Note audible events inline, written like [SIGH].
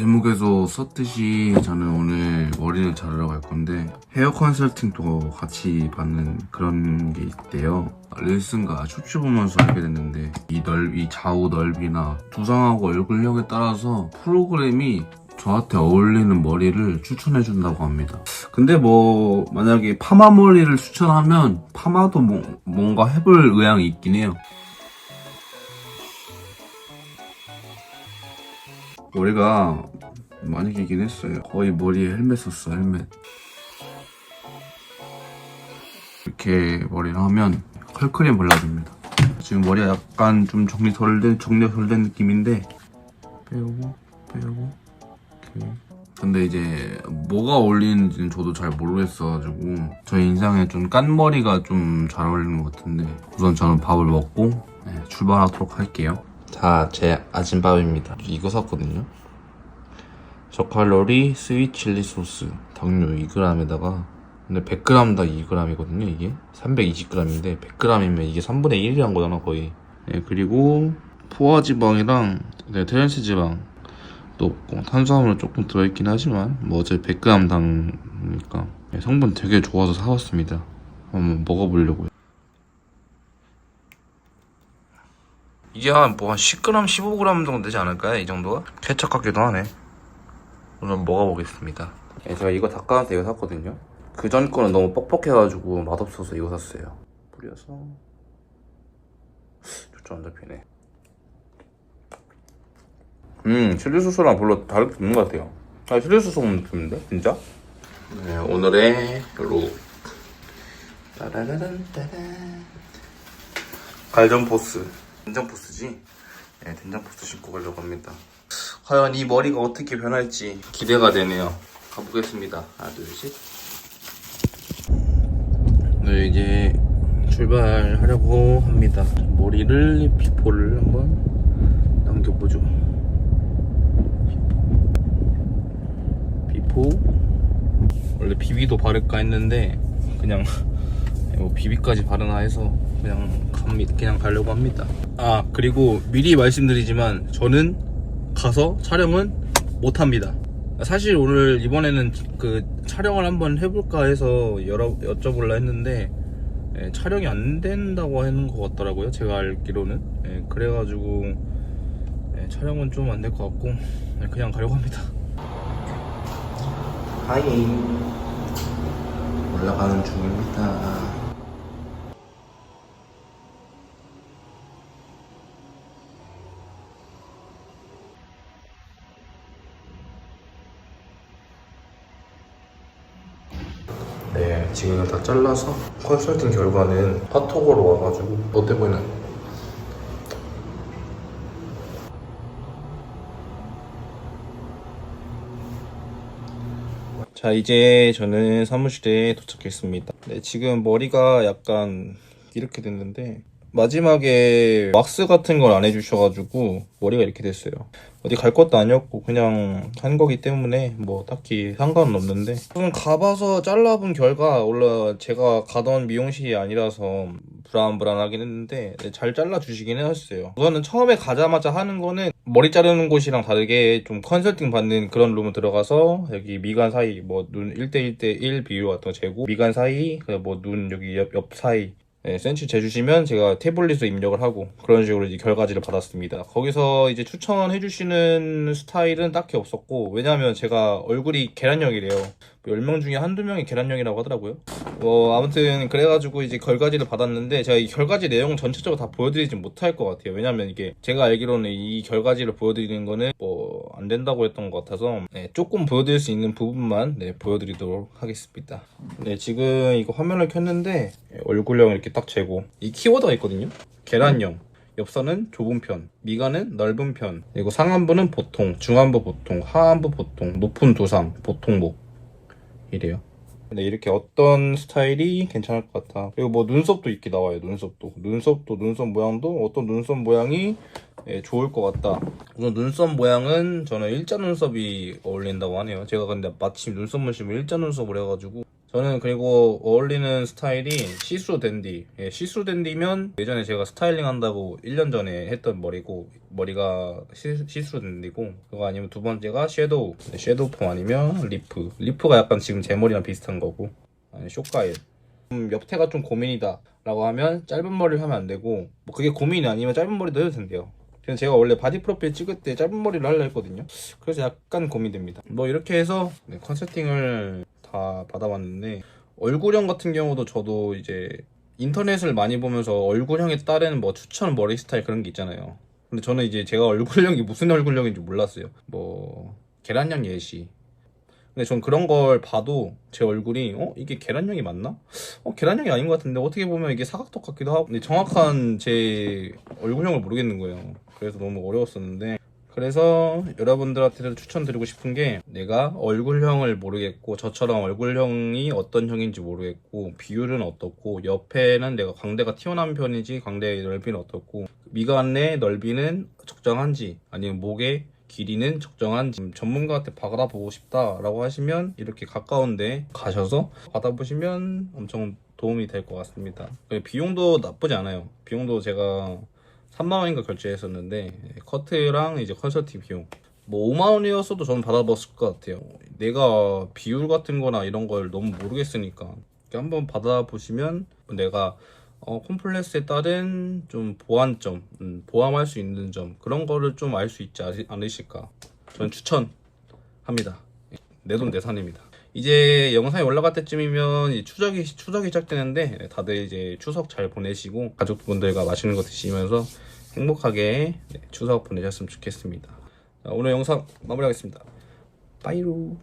제목에서 썼듯이 저는 오늘 머리를 자르러 갈 건데 헤어 컨설팅도 같이 받는 그런 게 있대요. 릴슨과 슈츠 보면서 알게 됐는데 이 넓이 좌우 넓이나 두상하고 얼굴형에 따라서 프로그램이 저한테 어울리는 머리를 추천해 준다고 합니다. 근데 뭐 만약에 파마 머리를 추천하면 파마도 뭐- 뭔가 해볼 의향이 있긴 해요. 머리가 많이 길긴 했어요. 거의 머리에 헬멧 썼어, 헬멧. 이렇게 머리를 하면 컬크림 발라줍니다. 지금 머리가 약간 좀 정리 덜 된, 정리 덜된 느낌인데 빼고, 빼고, 이렇게. 근데 이제 뭐가 어울리는지는 저도 잘 모르겠어가지고 저희 인상에 좀 깐 머리가 좀 잘 어울리는 것 같은데 우선 저는 밥을 먹고 네, 출발하도록 할게요. 자, 제 아침밥입니다. 이거 샀거든요. 저칼로리 스윗 칠리 소스 당류 2g에다가 근데 100g당 2g이거든요 이게. 320g인데 100g이면 이게 3분의 1이란 거잖아 거의. 네, 그리고 포화 지방이랑 네, 트랜스 지방. 도 없고. 탄수화물은 조금 들어있긴 하지만 뭐 어차피 100g당이니까. 네, 성분 되게 좋아서 사왔습니다. 한번 먹어보려고요 이게 한 뭐 한 10g, 15g 정도 되지 않을까요? 이 정도가? 케첩 같기도 하네 오늘 먹어보겠습니다. 예, 제가 이거 닭가슴살 이거 샀거든요. 그 전 거는 너무 뻑뻑해가지고 맛없어서 이거 샀어요. 뿌려서 초점 안 잡히네. 음, 칠리 소스랑 별로 다르게 없는 것 같아요. 아, 칠리 소스 먹는 느낌인데? 진짜? 네, 오늘의 룩. 따라라란 따란. 갈전 포스. 된장 포스지? 네, 된장 포스 신고 가려고 합니다. 과연 이 머리가 어떻게 변할지 기대가 되네요. 가보겠습니다. 하나, 둘, 셋. 네, 이제 출발하려고 합니다. 머리를, 비포를 한번 남겨보죠. 비포. 원래 비비도 바를까 했는데, 그냥, [LAUGHS] 뭐 비비까지 바르나 해서, 그냥 갑니다. 그냥 가려고 합니다. 아, 그리고 미리 말씀드리지만, 저는 가서 촬영은 못 합니다. 사실 오늘 이번에는 그 촬영을 한번 해볼까 해서 여러 여쭤볼라 했는데 예, 촬영이 안 된다고 하는 것 같더라고요. 제가 알기로는 예, 그래가지고 예, 촬영은 좀 안 될 것 같고 예, 그냥 가려고 합니다. 하이 올라가는 중입니다. 네, 지금 다 잘라서 컨설팅 결과는 카톡으로 와가지고 어때 보이나? 자, 이제 저는 사무실에 도착했습니다. 네, 지금 머리가 약간 이렇게 됐는데 마지막에 왁스 같은 걸 안 해주셔가지고 머리가 이렇게 됐어요. 어디 갈 것도 아니었고 그냥 한 거기 때문에 뭐 딱히 상관은 없는데 저는 가봐서 잘라본 결과 원래 제가 가던 미용실이 아니라서 불안불안하긴 했는데 네, 잘 잘라주시긴 했어요. 우선은 처음에 가자마자 하는 거는 머리 자르는 곳이랑 다르게 좀 컨설팅 받는 그런 룸을 들어가서 여기 미간 사이 뭐 눈 1대1대1 비율 같은 거 재고 미간 사이 뭐눈 여기 옆, 옆 사이 네, 센치 재주시면 제가 태블릿을 입력을 하고 그런 식으로 이제 결과지를 받았습니다. 거기서 이제 추천해 주시는 스타일은 딱히 없었고 왜냐하면 제가 얼굴이 계란형이래요. 10명 중에 한두 명이 계란형이라고 하더라고요. 뭐 아무튼 그래가지고 이제 결과지를 받았는데 제가 이 결과지 내용 전체적으로 다 보여드리진 못할 것 같아요. 왜냐면 이게 제가 알기로는 이 결과지를 보여드리는 거는 뭐 안 된다고 했던 것 같아서 네, 조금 보여드릴 수 있는 부분만 네, 보여드리도록 하겠습니다. 네 지금 이거 화면을 켰는데 네, 얼굴형 이렇게 딱 재고 이 키워드가 있거든요. 계란형. 옆선은 좁은 편, 미간은 넓은 편, 그리고 상안부는 보통, 중안부 보통, 하안부 보통, 높은 두상, 보통목 이래요. 근데 이렇게 어떤 스타일이 괜찮을 것 같아. 그리고 뭐 눈썹도 이렇게 나와요. 눈썹도. 눈썹도 눈썹 모양도 어떤 눈썹 모양이 예, 좋을 것 같다. 우선 눈썹 모양은 저는 일자 눈썹이 어울린다고 하네요. 제가 근데 마침 눈썹 문심을 일자 눈썹을 해가지고 저는 그리고 어울리는 스타일이 시스루 댄디. 예, 시스루 댄디면 예전에 제가 스타일링 한다고 1년 전에 했던 머리고 머리가 시, 시스루 댄디고 그거 아니면 두 번째가 섀도우. 네, 섀도우 폼 아니면 리프. 리프가 약간 지금 제 머리랑 비슷한 거고 아니 쇼카일. 음, 옆태가 좀 고민이다 라고 하면 짧은 머리를 하면 안 되고 뭐 그게 고민이 아니면 짧은 머리도 해도 된대요. 그래서 제가 원래 바디 프로필 찍을 때 짧은 머리를 하려 했거든요. 그래서 약간 고민됩니다. 뭐 이렇게 해서 네, 컨설팅을 다 받아봤는데 얼굴형 같은 경우도 저도 이제 인터넷을 많이 보면서 얼굴형에 따른 뭐 추천 머리 스타일 그런 게 있잖아요. 근데 저는 이제 제가 얼굴형이 무슨 얼굴형인지 몰랐어요. 뭐 계란형 예시. 근데 전 그런 걸 봐도 제 얼굴이 어 이게 계란형이 맞나? 어 계란형이 아닌 것 같은데 어떻게 보면 이게 사각턱 같기도 하고 근데 정확한 제 얼굴형을 모르겠는 거예요. 그래서 너무 어려웠었는데 그래서 여러분들한테도 추천드리고 싶은 게 내가 얼굴형을 모르겠고 저처럼 얼굴형이 어떤 형인지 모르겠고 비율은 어떻고 옆에는 내가 광대가 튀어나온 편인지 광대의 넓이는 어떻고 미간의 넓이는 적정한지 아니면 목의 길이는 적정한지 음, 전문가한테 받아보고 싶다라고 하시면 이렇게 가까운데 가셔서 받아보시면 엄청 도움이 될 것 같습니다. 그리고 비용도 나쁘지 않아요. 비용도 제가 3만 원인가 결제했었는데 커트랑 이제 컨설팅 비용 뭐 5만 원이었어도 저는 받아봤을 것 같아요. 내가 비율 같은 거나 이런 걸 너무 모르겠으니까 한번 받아보시면 내가 어, 콤플렉스에 따른 좀 보완점, 음, 보완할 수 있는 점 그런 거를 좀 알 수 있지 않- 않으실까 저는 추천합니다. 내 돈 내산입니다. 이제 영상이 올라갈 때쯤이면 추석이 추석이 시작되는데 다들 이제 추석 잘 보내시고 가족분들과 맛있는 거 드시면서 행복하게 네, 추석 보내셨으면 좋겠습니다. 자, 오늘 영상 마무리하겠습니다. 빠이루.